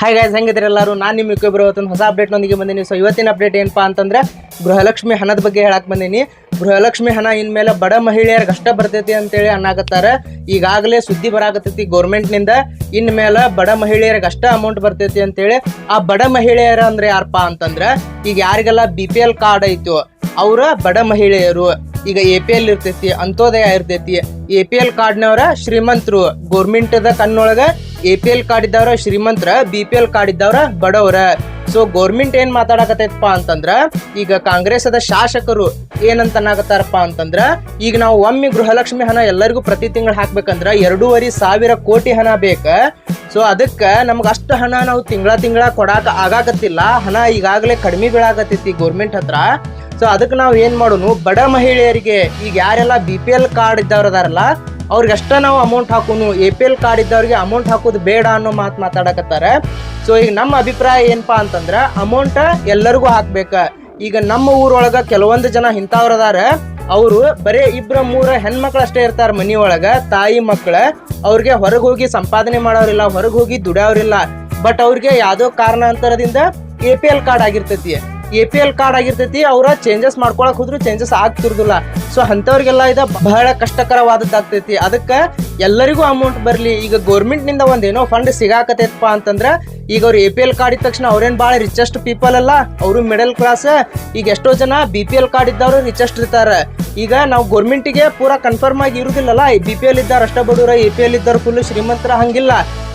Hi guys ಹೆಂಗಿದ್ರೆ ಎಲ್ಲರೂ? ನಾನು ನಿಮ್ಮ ಇಕ್ಕೊಬ್ಬರು ಇವತ್ತೊಂದು ಹೊಸ ಅಪ್ಡೇಟ್ನೊಂದಿಗೆ ಬಂದೀನಿ. ಸೊ ಇವತ್ತಿನ ಅಪ್ಡೇಟ್ ಏನಪ್ಪಾ ಅಂತಂದ್ರೆ, ಗೃಹಲಕ್ಷ್ಮಿ ಹಣದ ಬಗ್ಗೆ ಹೇಳಕ್ಕೆ ಬಂದೀನಿ. ಗೃಹಲಕ್ಷ್ಮಿ ಹಣ ಇನ್ಮೇಲೆ ಬಡ ಮಹಿಳೆಯರಿಗೆ ಅಷ್ಟ ಬರ್ತೈತಿ ಅಂತೇಳಿ ಅನ್ನಾಕತ್ತಾರ. ಈಗಾಗಲೇ ಸುದ್ದಿ ಬರಾಕತ್ತೈತಿ ಗೌರ್ಮೆಂಟ್ನಿಂದ ಇನ್ಮೇಲೆ ಬಡ ಮಹಿಳೆಯರಿಗೆ ಅಷ್ಟ ಅಮೌಂಟ್ ಬರ್ತೈತಿ ಅಂತೇಳಿ. ಆ ಬಡ ಮಹಿಳೆಯರ ಅಂದ್ರೆ ಯಾರಪ್ಪ ಅಂತಂದ್ರೆ, ಈಗ ಯಾರಿಗೆಲ್ಲ ಬಿ ಪಿ ಎಲ್ ಕಾರ್ಡ್ ಐತೋ, ಅವರ ಬಡ ಮಹಿಳೆಯರು. ಈಗ ಎ ಪಿ ಎಲ್ ಇರ್ತೈತಿ ಅಂತೋದಯ ಇರ್ತೈತಿ. ಎ ಪಿ ಎಲ್ ಕಾರ್ಡ್ನವರ ಶ್ರೀಮಂತರು ಗೋರ್ಮೆಂಟದ ಕಣ್ಣೊಳಗ ಎ ಪಿ ಎಲ್ ಕಾರ್ಡ್ ಇದ್ದವ್ರ ಶ್ರೀಮಂತರ ಬಿ ಪಿ ಎಲ್ ಕಾರ್ಡ್ ಇದ್ದವ್ರ ಬಡವರ. ಸೊ ಗೌರ್ಮೆಂಟ್ ಏನ್ ಮಾತಾಡಕತ್ತೈತಪ್ಪ ಅಂತಂದ್ರ, ಈಗ ಕಾಂಗ್ರೆಸ್ದ ಶಾಸಕರು ಏನಂತ ಅನ್ನಾಕತ್ತಾರಪ್ಪ ಅಂತಂದ್ರ, ಈಗ ನಾವು ಒಮ್ಮೆ ಗೃಹಲಕ್ಷ್ಮಿ ಹಣ ಎಲ್ಲರಿಗೂ ಪ್ರತಿ ತಿಂಗಳು ಹಾಕ್ಬೇಕಂದ್ರ ಎರಡೂವರೆ ಸಾವಿರ ಕೋಟಿ ಹಣ ಬೇಕ. ಸೊ ಅದಕ್ಕೆ ನಮ್ಗೆ ಅಷ್ಟು ಹಣ ನಾವು ತಿಂಗಳ ತಿಂಗಳ ಕೊಡಾಕ ಆಗಾಕತ್ತಿಲ್ಲ. ಹಣ ಈಗಾಗಲೇ ಕಡಿಮೆ ಬೀಳಾಕತ್ತೈತಿ ಗೌರ್ಮೆಂಟ್ ಹತ್ರ. ಸೊ ಅದಕ್ಕೆ ನಾವು ಏನು ಮಾಡೋನು, ಬಡ ಮಹಿಳೆಯರಿಗೆ ಈಗ ಯಾರೆಲ್ಲ ಬಿ ಪಿ ಎಲ್ ಕಾರ್ಡ್ ಇದ್ದವ್ರು ಅದಾರಲ್ಲ ಅವ್ರಿಗೆ ಅಷ್ಟೇ ನಾವು ಅಮೌಂಟ್ ಹಾಕೋನು. ಎ ಪಿ ಎಲ್ ಕಾರ್ಡ್ ಇದ್ದವ್ರಿಗೆ ಅಮೌಂಟ್ ಹಾಕೋದು ಬೇಡ ಅನ್ನೋ ಮಾತು ಮಾತಾಡಕತ್ತಾರೆ. ಸೊ ಈಗ ನಮ್ಮ ಅಭಿಪ್ರಾಯ ಏನಪ್ಪಾ ಅಂತಂದ್ರೆ ಅಮೌಂಟ್ ಎಲ್ಲರಿಗೂ ಹಾಕ್ಬೇಕು. ಈಗ ನಮ್ಮ ಊರೊಳಗ ಕೆಲವೊಂದು ಜನ ಇಂಥವ್ರು ಅದಾರ ಅವರು ಬರೇ ಇಬ್ರ ಮೂರ ಹೆಣ್ಮಕ್ಳು ಅಷ್ಟೇ ಇರ್ತಾರೆ ಮನಿ ಒಳಗ ತಾಯಿ ಮಕ್ಕಳ ಅವ್ರಿಗೆ ಹೊರಗೆ ಹೋಗಿ ಸಂಪಾದನೆ ಮಾಡೋರಿಲ್ಲ, ಹೊರಗೆ ಹೋಗಿ ದುಡಿಯೋರಿಲ್ಲ ಬಟ್ ಅವ್ರಿಗೆ ಯಾವುದೋ ಕಾರಣಾಂತರದಿಂದ ಎ ಪಿ ಎಲ್ ಕಾರ್ಡ್ ಆಗಿರ್ತೈತಿ. ಎ ಪಿ ಎಲ್ ಕಾರ್ಡ್ ಆಗಿರ್ತೈತಿ, ಅವ್ರ ಚೇಂಜಸ್ ಮಾಡ್ಕೊಳಕ್ ಹೋದ್ರು ಚೇಂಜಸ್ ಆಗ್ತಿರ್ದಿಲ್ಲ. ಸೊ ಅಂಥವ್ರಿಗೆಲ್ಲ ಇದು ಬಹಳ ಕಷ್ಟಕರವಾದದ್ದಾಗ್ತೈತಿ. ಅದಕ್ಕೆ ಎಲ್ಲರಿಗೂ ಅಮೌಂಟ್ ಬರಲಿ. ಈಗ ಗೌರ್ಮೆಂಟ್ನಿಂದ ಒಂದೇನೋ ಫಂಡ್ ಸಿಗಾಕತೈತಪ್ಪ ಅಂತಂದ್ರೆ, ಈಗ ಅವ್ರು ಎ ಪಿ ಎಲ್ ಕಾರ್ಡ್ ಇದ್ದ ತಕ್ಷಣ ಅವ್ರೇನು ಭಾಳ ರಿಚೆಸ್ಟ್ ಪೀಪಲ್ ಅಲ್ಲ, ಅವರು ಮಿಡಲ್ ಕ್ಲಾಸ್ ಈಗ ಎಷ್ಟೋ ಜನ ಬಿ ಪಿ ಎಲ್ ಕಾರ್ಡ್ ಇದ್ದವರು ರಿಚೆಸ್ಟ್ ಇರ್ತಾರೆ. ಈಗ ನಾವು ಗೌರ್ಮೆಂಟಿಗೆ ಪೂರಾ ಕನ್ಫರ್ಮ್ ಆಗಿ ಇರುದಿಲ್ಲಲ್ಲ ಬಿ ಪಿ ಎಲ್ ಇದ್ದಾರ ಅಷ್ಟ ಬಡವರು ಎ ಪಿ ಎಲ್ ಇದ್ದವ್ರು ಫುಲ್ ಶ್ರೀಮಂತರ ಹಂಗಿಲ್ಲ.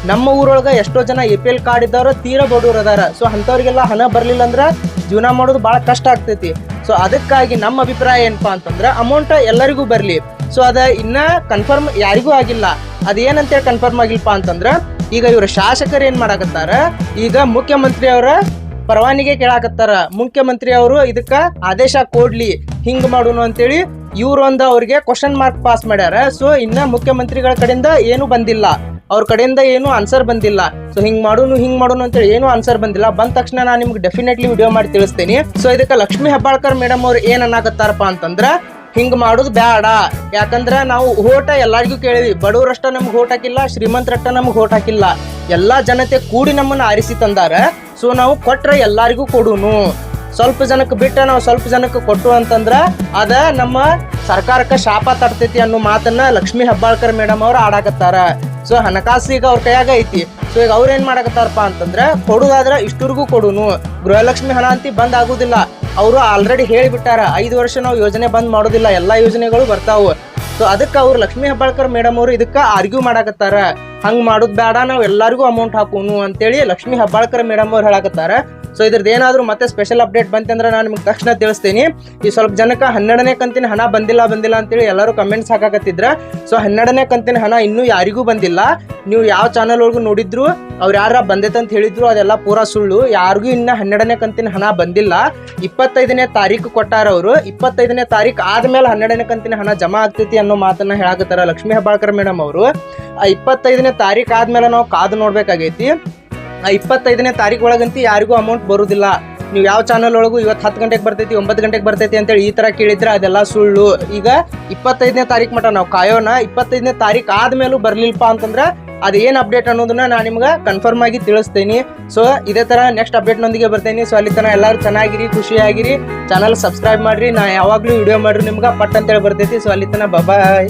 ನಮ್ಮ ಊರೊಳಗೆ ಎಷ್ಟೋ ಜನ ಎ ಪಿ ಎಲ್ ಕಾರ್ಡ್ ಇದ್ದವ್ರು ತೀರ ಬಡವ್ರು ಅದಾರ. ಸೊ ಅಂಥವ್ರಿಗೆಲ್ಲ ಹಣ ಬರಲಿಲ್ಲ ಅಂದ್ರೆ ಜೀವನ ಮಾಡೋದು ಭಾಳ ಕಷ್ಟ ಆಗ್ತೈತಿ. ಸೊ ಅದಕ್ಕಾಗಿ ನಮ್ಮ ಅಭಿಪ್ರಾಯ ಏನಪ್ಪಾ ಅಂತಂದ್ರೆ ಅಮೌಂಟ್ ಎಲ್ಲರಿಗೂ ಬರಲಿ. ಸೊ ಅದ ಇನ್ನ ಕನ್ಫರ್ಮ್ ಯಾರಿಗೂ ಆಗಿಲ್ಲ. ಅದೇನಂತೇಳಿ ಕನ್ಫರ್ಮ್ ಆಗಿಲ್ಲಪ್ಪ ಅಂತಂದ್ರೆ ಈಗ ಇವರು ಶಾಸಕರು ಏನ್ ಮಾಡಾಕತ್ತಾರ? ಈಗ ಮುಖ್ಯಮಂತ್ರಿ ಅವರ ಪರವಾನಿಗೆ ಕೇಳಾಕತ್ತಾರ. ಮುಖ್ಯಮಂತ್ರಿ ಅವರು ಇದಕ್ಕ ಆದೇಶ ಕೊಡ್ಲಿ, ಹಿಂಗ್ ಮಾಡೋನು ಅಂತೇಳಿ ಇವ್ರೊಂದು ಅವ್ರಿಗೆ ಕ್ವಶನ್ ಮಾರ್ಕ್ ಪಾಸ್ ಮಾಡ್ಯಾರ. ಸೊ ಇನ್ನ ಮುಖ್ಯಮಂತ್ರಿಗಳ ಕಡೆಯಿಂದ ಏನು ಬಂದಿಲ್ಲ. ಅವ್ರ ಕಡೆಯಿಂದ ಏನು ಆನ್ಸರ್ ಬಂದಿಲ್ಲ. ಸೊ ಹಿಂಗ್ ಮಾಡೋನು ಹಿಂಗ್ ಮಾಡೋನು ಅಂತೇಳಿ ಏನು ಆನ್ಸರ್ ಬಂದಿಲ್ಲ. ಬಂದ ತಕ್ಷಣ ನಾನು ನಿಮ್ಗೆ ಡೆಫಿನೆಟ್ಲಿ ವಿಡಿಯೋ ಮಾಡಿ ತಿಳಿಸ್ತೀನಿ. ಸೊ ಇದಕ್ಕೆ ಲಕ್ಷ್ಮಿ ಹೆಬ್ಬಾಳ್ಕರ್ ಮೇಡಮ್ ಅವ್ರು ಏನ್ ಅನ್ನಕತ್ತಾರಪ್ಪ ಅಂತಂದ್ರ, ಹಿಂಗ್ ಮಾಡೋದು ಬೇಡ ಯಾಕಂದ್ರ ನಾವು ಓಟ ಎಲ್ಲಾರಿಗೂ ಕೇಳಿದ್ವಿ. ಬಡವರಷ್ಟ ನಮ್ಗೆ ಓಟ್ ಹಾಕಿಲ್ಲ ಶ್ರೀಮಂತರಷ್ಟ ನಮ್ಗೆ ಓಟ್ ಹಾಕಿಲ್ಲ. ಎಲ್ಲಾ ಜನತೆ ಕೂಡಿ ನಮ್ಮನ್ನ ಆರಿಸಿ ತಂದಾರ. ಸೊ ನಾವು ಕೊಟ್ರೆ ಎಲ್ಲಾರಿಗೂ ಕೊಡುನು. ಸ್ವಲ್ಪ ಜನಕ್ಕೆ ಬಿಟ್ಟ ನಾವು ಸ್ವಲ್ಪ ಜನಕ್ಕೆ ಕೊಟ್ಟು ಅಂತಂದ್ರ ಅದ ನಮ್ಮ ಸರ್ಕಾರಕ್ಕೆ ಶಾಪ ತಡ್ತೈತಿ ಅನ್ನೋ ಮಾತನ್ನ ಲಕ್ಷ್ಮೀ ಹೆಬ್ಬಾಳ್ಕರ್ ಮೇಡಮ್ ಅವ್ರು ಆಡಾಕತ್ತಾರ. ಸೊ ಹಣಕಾಸು ಈಗ ಅವ್ರ ಕೈಯಾಗ ಐತಿ. ಸೊ ಈಗ ಅವ್ರು ಏನ್ ಮಾಡಕತ್ತಾರಪ್ಪ ಅಂತಂದ್ರೆ ಕೊಡುದಾದ್ರೆ ಇಷ್ಟರಿಗೂ ಕೊಡುನು. ಗೃಹಲಕ್ಷ್ಮಿ ಹಣ ಅಂತ ಬಂದ್ ಆಗುದಿಲ್ಲ ಅವರು ಆಲ್ರೆಡಿ ಹೇಳಿಬಿಟ್ಟಾರ, ಐದು ವರ್ಷ ನಾವು ಯೋಜನೆ ಬಂದ್ ಮಾಡೋದಿಲ್ಲ, ಎಲ್ಲಾ ಯೋಜನೆಗಳು ಬರ್ತಾವು. ಸೊ ಅದಕ್ಕೆ ಅವ್ರು ಲಕ್ಷ್ಮೀ ಹೆಬ್ಬಾಳ್ಕರ್ ಮೇಡಮ್ ಅವರು ಇದಕ್ಕೆ ಆರ್ಗ್ಯೂ ಮಾಡಾಕತ್ತಾರ. ಹಂಗ್ ಮಾಡೋದ್ ಬೇಡ ನಾವು ಎಲ್ಲಾರಿಗೂ ಅಮೌಂಟ್ ಹಾಕೋನು ಅಂತೇಳಿ ಲಕ್ಷ್ಮೀ ಹೆಬ್ಬಾಳ್ಕರ್ ಮೇಡಮ್ ಅವ್ರು ಹೇಳಾಕತ್ತಾರ. ಸೊ ಇದ್ರದ್ದು ಏನಾದರೂ ಮತ್ತೆ ಸ್ಪೆಷಲ್ ಅಪ್ಡೇಟ್ ಬಂತಂದ್ರೆ ನಾನು ನಿಮ್ಗೆ ತಕ್ಷಣ ತಿಳಿಸ್ತೀನಿ. ಈ ಸ್ವಲ್ಪ ಜನಕ್ಕೆ ಹನ್ನೆರಡನೇ ಕಂತಿನ ಹಣ ಬಂದಿಲ್ಲ ಬಂದಿಲ್ಲ ಅಂತೇಳಿ ಎಲ್ಲರೂ ಕಮೆಂಟ್ಸ್ ಹಾಕಾಕತ್ತಿದ್ರೆ. ಸೊ ಹನ್ನೆರಡನೇ ಕಂತಿನ ಹಣ ಇನ್ನೂ ಯಾರಿಗೂ ಬಂದಿಲ್ಲ. ನೀವು ಯಾವ ಚಾನಲ್ ಒಳಗೂ ನೋಡಿದ್ರು, ಅವ್ರು ಯಾರ ಬಂದೈತೆ ಅಂತ ಹೇಳಿದ್ರು, ಅದೆಲ್ಲ ಪೂರಾ ಸುಳ್ಳು. ಯಾರಿಗೂ ಇನ್ನೂ ಹನ್ನೆರಡನೇ ಕಂತಿನ ಹಣ ಬಂದಿಲ್ಲ. ಇಪ್ಪತ್ತೈದನೇ ತಾರೀಕು ಕೊಟ್ಟಾರ ಅವರು. ಇಪ್ಪತ್ತೈದನೇ ತಾರೀಕು ಆದಮೇಲೆ ಹನ್ನೆರಡನೇ ಕಂತಿನ ಹಣ ಜಮಾ ಆಗ್ತೈತಿ ಅನ್ನೋ ಮಾತನ್ನ ಹೇಳಕತ್ತಾರ ಲಕ್ಷ್ಮೀ ಹೆಬ್ಬಾಳ್ಕರ್ ಮೇಡಮ್ ಅವರು. ಆ ಇಪ್ಪತ್ತೈದನೇ ತಾರೀಕು ಆದಮೇಲೆ ನಾವು ಕಾದು ನೋಡ್ಬೇಕಾಗೈತಿ. ಇಪ್ಪತ್ತೈದನೇ ತಾರೀಕು ಒಳಗಂತೂ ಯಾರಿಗೂ ಅಮೌಂಟ್ ಬರುವುದಿಲ್ಲ ನೀವು ಯಾವ ಚಾನಲ್ ಒಳಗೂ ಇವತ್ತು ಹತ್ತು ಗಂಟೆಗೆ ಬರ್ತೈತಿ, ಒಂಬತ್ತು ಗಂಟೆಗೆ ಬರ್ತೈತಿ ಅಂತೇಳಿ ಈ ತರ ಕೇಳಿದ್ರೆ ಅದೆಲ್ಲ ಸುಳ್ಳು. ಈಗ ಇಪ್ಪತ್ತೈದನೇ ತಾರೀಕು ಮಟ್ಟ ನಾವು ಕಾಯೋಣ. ಇಪ್ಪತ್ತೈದನೇ ತಾರೀಕು ಆದ್ಮೇಲೂ ಬರಲಿಲ್ಲಪ್ಪ ಅಂತಂದ್ರೆ ಅದು ಏನು ಅಪ್ಡೇಟ್ ಅನ್ನೋದನ್ನ ನಾನು ನಿಮ್ಗೆ ಕನ್ಫರ್ಮ್ ಆಗಿ ತಿಳಿಸ್ತೀನಿ. ಸೊ ಇದೇ ತರ ನೆಕ್ಸ್ಟ್ ಅಪ್ಡೇಟ್ನೊಂದಿಗೆ ಬರ್ತೇನೆ. ಸೊ ಅಲ್ಲಿ ತನಕ ಎಲ್ಲರೂ ಚೆನ್ನಾಗಿರಿ, ಖುಷಿಯಾಗಿರಿ. ಚಾನಲ್ ಸಬ್ಸ್ಕ್ರೈಬ್ ಮಾಡ್ರಿ. ನಾ ಯಾವಾಗಲೂ ವಿಡಿಯೋ ಮಾಡಿರಿ ನಿಮ್ಗೆ ಪಟ್ ಅಂತೇಳಿ ಬರ್ತೈತಿ. ಸೊ ಅಲ್ಲಿ ತನಕ ಬಾಯ್